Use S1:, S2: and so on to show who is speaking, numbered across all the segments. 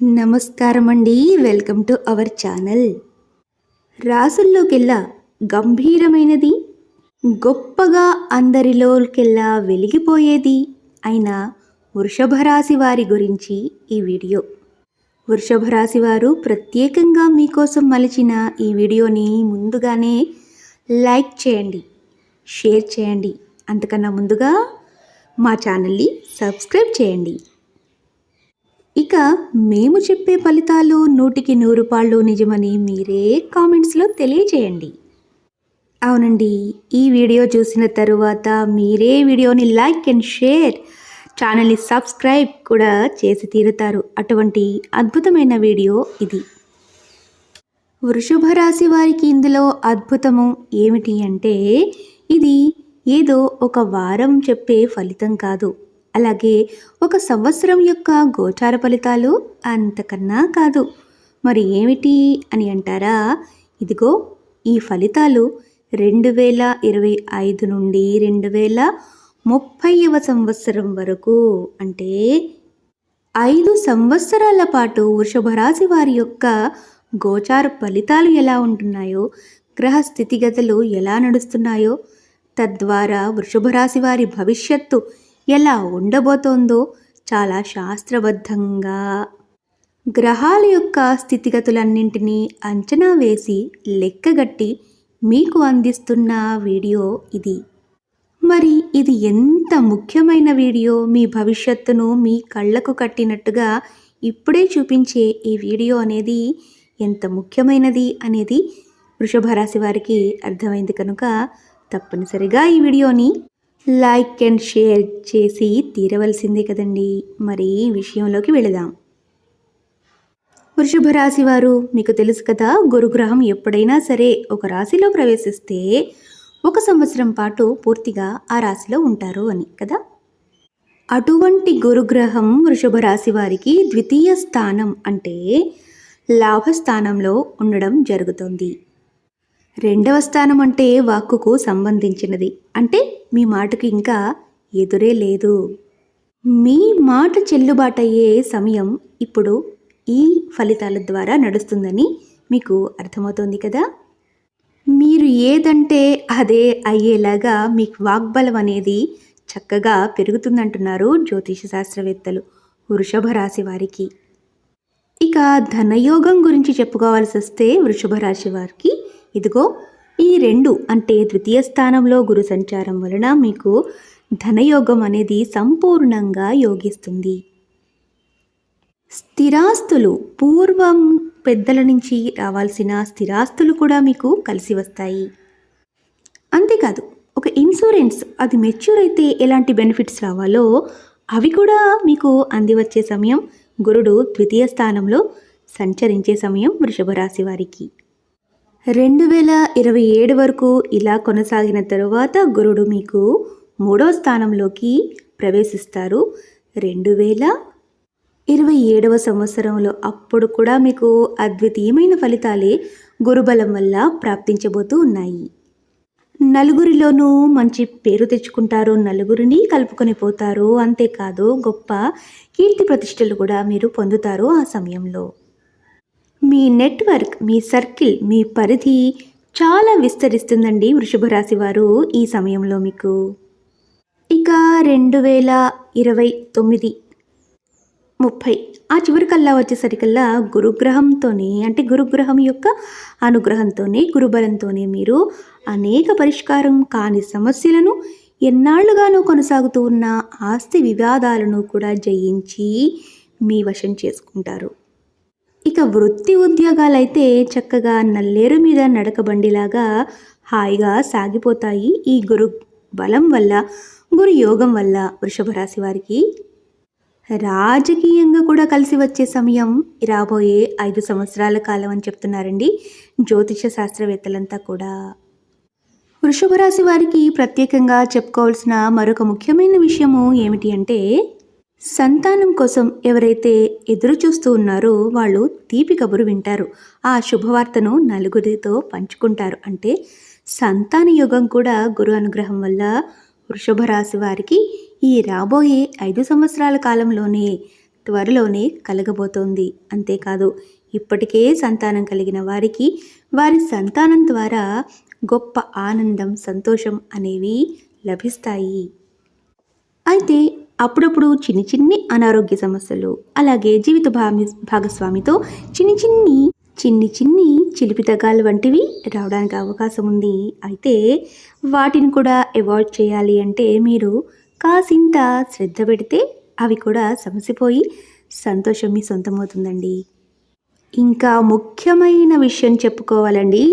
S1: నమస్కారం అండి welcome to our channel. రాసుల్లోకెల్లా గంభీరమైనది గొప్పగా అందరిలోకెల్లా వెలిగిపోయేది అయిన వృషభ రాశి వారి గురించి ఈ వీడియో. వృషభ రాశి వారు ప్రత్యేకంగా మీకోసం మలిచిన ఈ వీడియోని ముందుగానే లైక్ చేయండి షేర్ చేయండి. అంతకన్నా ముందుగా మా ఛానల్ని సబ్స్క్రైబ్ చేయండి. ఇక మేము చెప్పే ఫలితాలు నూటికి నూరు పాళ్ళు నిజమని మీరే కామెంట్స్లో తెలియజేయండి అవునండి ఈ వీడియో చూసిన తరువాత మీరే వీడియోని లైక్ అండ్ షేర్ ఛానల్ని సబ్స్క్రైబ్ కూడా చేసి తీరుతారు. అటువంటి అద్భుతమైన వీడియో ఇది. వృషభ రాశి వారికి ఇందులో అద్భుతము ఏమిటి అంటే ఇది ఏదో ఒక వారం చెప్పే ఫలితం కాదు. అలాగే ఒక సంవత్సరం యొక్క గోచార ఫలితాలు అంతకన్నా కాదు. మరి ఏమిటి అని అంటారా? ఇదిగో ఈ ఫలితాలు రెండు వేల ఇరవై ఐదు నుండి రెండు వేల ముప్పైవ సంవత్సరం వరకు అంటే ఐదు సంవత్సరాల పాటు వృషభ రాశి వారి యొక్క గోచార ఫలితాలు ఎలా ఉంటున్నాయో గ్రహ స్థితిగతులు ఎలా నడుస్తున్నాయో తద్వారా వృషభ రాశి వారి భవిష్యత్తు ఎలా ఉండబోతోందో చాలా శాస్త్రబద్ధంగా. గ్రహాల యొక్క స్థితిగతులన్నింటినీ అంచనా వేసి లెక్కగట్టి మీకు అందిస్తున్న వీడియో ఇది. మరి ఇది ఎంత ముఖ్యమైన వీడియో? మీ భవిష్యత్తును మీ కళ్ళకు కట్టినట్టుగా ఇప్పుడే చూపించే ఈ వీడియో అనేది ఎంత ముఖ్యమైనది అనేది వృషభ రాశి వారికి అర్థమైంది కనుక తప్పనిసరిగా ఈ వీడియోని లైక్ అండ్ షేర్ చేసి తీరవలసిందే కదండి. మరి విషయంలోకి వెళదాం. వృషభ రాశి వారు మీకు తెలుసు కదా గురుగ్రహం ఎప్పుడైనా సరే ఒక రాశిలో ప్రవేశిస్తే ఒక సంవత్సరం పాటు పూర్తిగా ఆ రాశిలో ఉంటారు అని కదా? అటువంటి గురుగ్రహం వృషభ రాశి వారికి ద్వితీయ స్థానం అంటే లాభస్థానంలో ఉండడం జరుగుతుంది. రెండవ స్థానం అంటే వాక్కుకు సంబంధించినది. అంటే మీ మాటకు ఇంకా ఎదురే లేదు. మీ మాట చెల్లుబాటయ్యే సమయం ఇప్పుడు ఈ ఫలితాల ద్వారా నడుస్తుందని మీకు అర్థమవుతోంది కదా? మీరు ఏదంటే అదే అయ్యేలాగా మీకు వాగ్బలం అనేది చక్కగా పెరుగుతుందంటున్నారు జ్యోతిష శాస్త్రవేత్తలు వృషభ రాశి వారికి. ఇక ధనయోగం గురించి చెప్పుకోవాల్సి వస్తే వృషభ రాశి వారికి ఇదిగో ఈ రెండు అంటే ద్వితీయ స్థానంలో గురు సంచారం వలన మీకు ధనయోగం అనేది సంపూర్ణంగా యోగిస్తుంది. స్థిరాస్తులు పూర్వం పెద్దల నుంచి రావాల్సిన స్థిరాస్తులు కూడా మీకు కలిసి వస్తాయి. అంతేకాదు ఒక ఇన్సూరెన్స్ అది మెచ్యూర్ అయితే ఎలాంటి బెనిఫిట్స్ రావాలో అవి కూడా మీకు అందివచ్చే సమయం గురుడు ద్వితీయ స్థానంలో సంచరించే సమయం వృషభ రాశి వారికి. రెండు వేల ఇరవై ఏడు వరకు ఇలా కొనసాగిన తరువాత గురుడు మీకు మూడవ స్థానంలోకి ప్రవేశిస్తారు. రెండు వేల ఇరవై ఏడవ సంవత్సరంలో అప్పుడు కూడా మీకు అద్వితీయమైన ఫలితాలే గురుబలం వల్ల ప్రాప్తించబోతూ ఉన్నాయి. నలుగురిలోనూ మంచి పేరు తెచ్చుకుంటారు నలుగురిని కలుపుకొని పోతారు అంతేకాదు గొప్ప కీర్తి ప్రతిష్టలు కూడా మీరు పొందుతారు ఆ సమయంలో. మీ నెట్వర్క్ మీ సర్కిల్ మీ పరిధి చాలా విస్తరిస్తుందండి వృషభ రాశి వారు ఈ సమయంలో మీకు. ఇక రెండు వేల ఇరవై తొమ్మిది ముప్పై. ఆ చివరికల్లా వచ్చేసరికల్లా గురుగ్రహంతోనే అంటే గురుగ్రహం యొక్క అనుగ్రహంతోనే గురుబలంతోనే మీరు అనేక పరిష్కారం కాని సమస్యలను ఎన్నాళ్ళుగానూ కొనసాగుతూ ఉన్న ఆస్తి వివాదాలను కూడా జయించి మీ వశం చేసుకుంటారు. ఇక వృత్తి ఉద్యోగాలైతే చక్కగా నల్లేరు మీద నడకబండిలాగా హాయిగా సాగిపోతాయి ఈ గురు బలం వల్ల గురు యోగం వల్ల వృషభ రాశి వారికి. రాజకీయంగా కూడా కలిసి వచ్చే సమయం రాబోయే ఐదు సంవత్సరాల కాలం అని చెప్తున్నారండి జ్యోతిష శాస్త్రవేత్తలంతా కూడా. వృషభ రాశి వారికి ప్రత్యేకంగా చెప్పుకోవాల్సిన మరొక ముఖ్యమైన విషయము ఏమిటి అంటే సంతానం కోసం ఎవరైతే ఎదురు చూస్తూ ఉన్నారో వాళ్ళు తీపి కబురు వింటారు. ఆ శుభవార్తను నలుగురితో పంచుకుంటారు. అంటే సంతాన యుగం కూడా గురు అనుగ్రహం వల్ల వృషభ రాశి వారికి ఈ రాబోయే ఐదు సంవత్సరాల కాలంలోనే త్వరలోనే కలగబోతోంది. అంతేకాదు ఇప్పటికే సంతానం కలిగిన వారికి వారి సంతానం ద్వారా గొప్ప ఆనందం సంతోషం అనేవి లభిస్తాయి. అప్పుడప్పుడు చిన్ని చిన్ని అనారోగ్య సమస్యలు అలాగే జీవిత భామి భాగస్వామితో చిన్ని చిన్ని చిన్ని చిన్ని చిలిపితగాలు వంటివి రావడానికి అవకాశం ఉంది. అయితే వాటిని కూడా అవాయిడ్ చేయాలి అంటే మీరు కాసింత శ్రద్ధ పెడితే అవి కూడా సమసిపోయి సంతోషం మీ సొంతమవుతుందండి. ఇంకా ముఖ్యమైన విషయం చెప్పుకోవాలండి.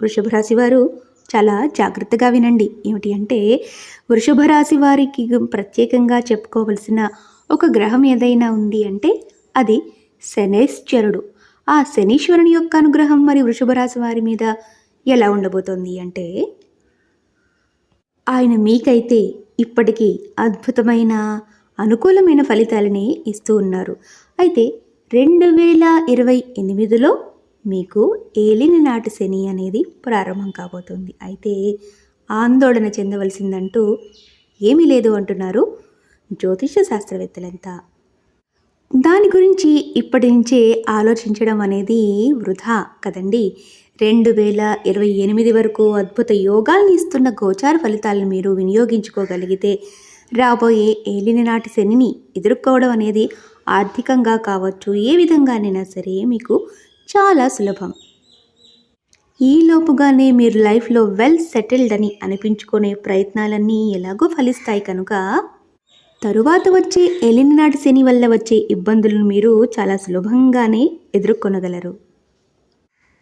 S1: వృషభ రాశి వారు చాలా జాగ్రత్తగా వినండి. ఏమిటి అంటే వృషభ రాశి వారికి ప్రత్యేకంగా చెప్పుకోవలసిన ఒక గ్రహం ఏదైనా ఉంది అంటే అది శనేశ్వరుడు. ఆ శనీశ్వరుని యొక్క అనుగ్రహం మరి వృషభ రాశి వారి మీద ఎలా ఉండబోతోంది అంటే ఆయన మీకైతే ఇప్పటికీ అద్భుతమైన అనుకూలమైన ఫలితాలని ఇస్తూ ఉన్నారు. అయితే రెండు వేల ఇరవై ఎనిమిదిలో మీకు ఏలిని నాటి శని అనేది ప్రారంభం కాబోతుంది. అయితే ఆందోళన చెందవలసిందంటూ ఏమీ లేదు అంటున్నారు జ్యోతిష శాస్త్రవేత్తలంతా. దాని గురించి ఇప్పటి నుంచే ఆలోచించడం అనేది వృధా కదండి. రెండు వేల ఇరవై ఎనిమిది వరకు అద్భుత యోగాల్ని ఇస్తున్న గోచార ఫలితాలను మీరు వినియోగించుకోగలిగితే రాబోయే ఏలిన నాటి శనిని ఎదుర్కోవడం అనేది ఆర్థికంగా కావచ్చు ఏ విధంగానైనా సరే మీకు చాలా సులభం. ఈలోపుగానే మీరు లైఫ్లో వెల్ సెటిల్డ్ అని అనిపించుకునే ప్రయత్నాలన్నీ ఎలాగో ఫలిస్తాయి కనుక తరువాత వచ్చే ఎలినాటి శని వల్ల వచ్చే ఇబ్బందులను మీరు చాలా సులభంగానే ఎదుర్కొనగలరు.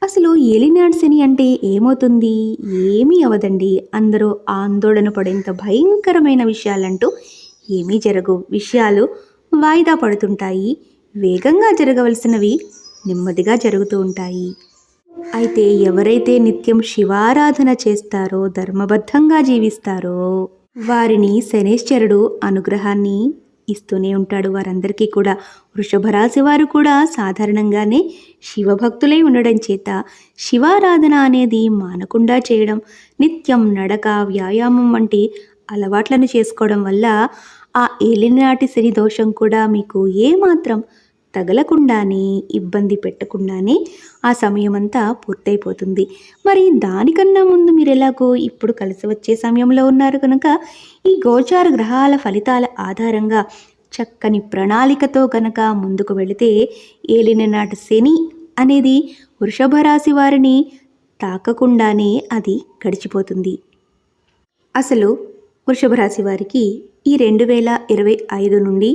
S1: అసలు ఎలినాటి శని అంటే ఏమవుతుంది? ఏమీ అవదండి. అందరూ ఆందోళన పడేంత భయంకరమైన విషయాలంటూ ఏమీ జరగవు. విషయాలు వాయిదా పడుతుంటాయి. వేగంగా జరగవలసినవి నెమ్మదిగా జరుగుతూ ఉంటాయి. అయితే ఎవరైతే నిత్యం శివారాధన చేస్తారో ధర్మబద్ధంగా జీవిస్తారో వారిని శనేశ్వరుడు అనుగ్రహాన్ని ఇస్తూనే ఉంటాడు. వారందరికీ కూడా వృషభ రాశి వారు కూడా సాధారణంగానే శివభక్తులై ఉండడం చేత శివారాధన అనేది మానకుండా చేయడం నిత్యం నడక వ్యాయామం వంటి అలవాట్లను చేసుకోవడం వల్ల ఆ ఏలినాటి శని దోషం కూడా మీకు ఏమాత్రం తగలకుండానే ఇబ్బంది పెట్టకుండానే ఆ సమయం అంతా పూర్తయిపోతుంది. మరి దానికన్నా ముందు మీరు ఎలాగో ఇప్పుడు కలిసి వచ్చే సమయంలో ఉన్నారు కనుక ఈ గోచార గ్రహాల ఫలితాల ఆధారంగా చక్కని ప్రణాళికతో గనక ముందుకు వెళితే ఏలిన నాటి శని అనేది వృషభ రాశి వారిని తాకకుండానే అది గడిచిపోతుంది. అసలు వృషభ రాశి వారికి ఈ రెండు వేల ఇరవై ఐదు నుండి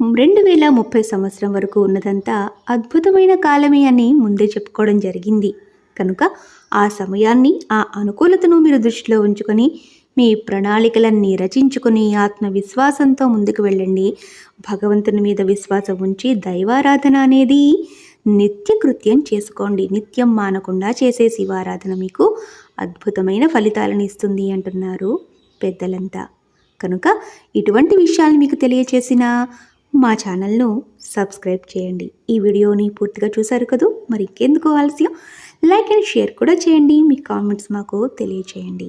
S1: రెండు వేల ముప్పై సంవత్సరం వరకు ఉన్నదంతా అద్భుతమైన కాలమే అని ముందే చెప్పుకోవడం జరిగింది. కనుక ఆ సమయాన్ని ఆ అనుకూలతను మీరు దృష్టిలో ఉంచుకొని మీ ప్రణాళికలన్నీ రచించుకుని ఆత్మవిశ్వాసంతో ముందుకు వెళ్ళండి. భగవంతుని మీద విశ్వాసం ఉంచి దైవారాధన అనేది నిత్యకృత్యం చేసుకోండి. నిత్యం మానకుండా చేసే శివారాధన మీకు అద్భుతమైన ఫలితాలను ఇస్తుంది అంటున్నారు పెద్దలంతా. కనుక ఇటువంటి విషయాలు మీకు తెలియచేసిన మా ఛానల్ను సబ్స్క్రైబ్ చేయండి. ఈ వీడియోని పూర్తిగా చూశారు కదూ? మరి ఇంకెందుకు ఆలస్యం? లైక్ అండ్ షేర్ కూడా చేయండి. మీ కామెంట్స్ మాకు తెలియచేయండి.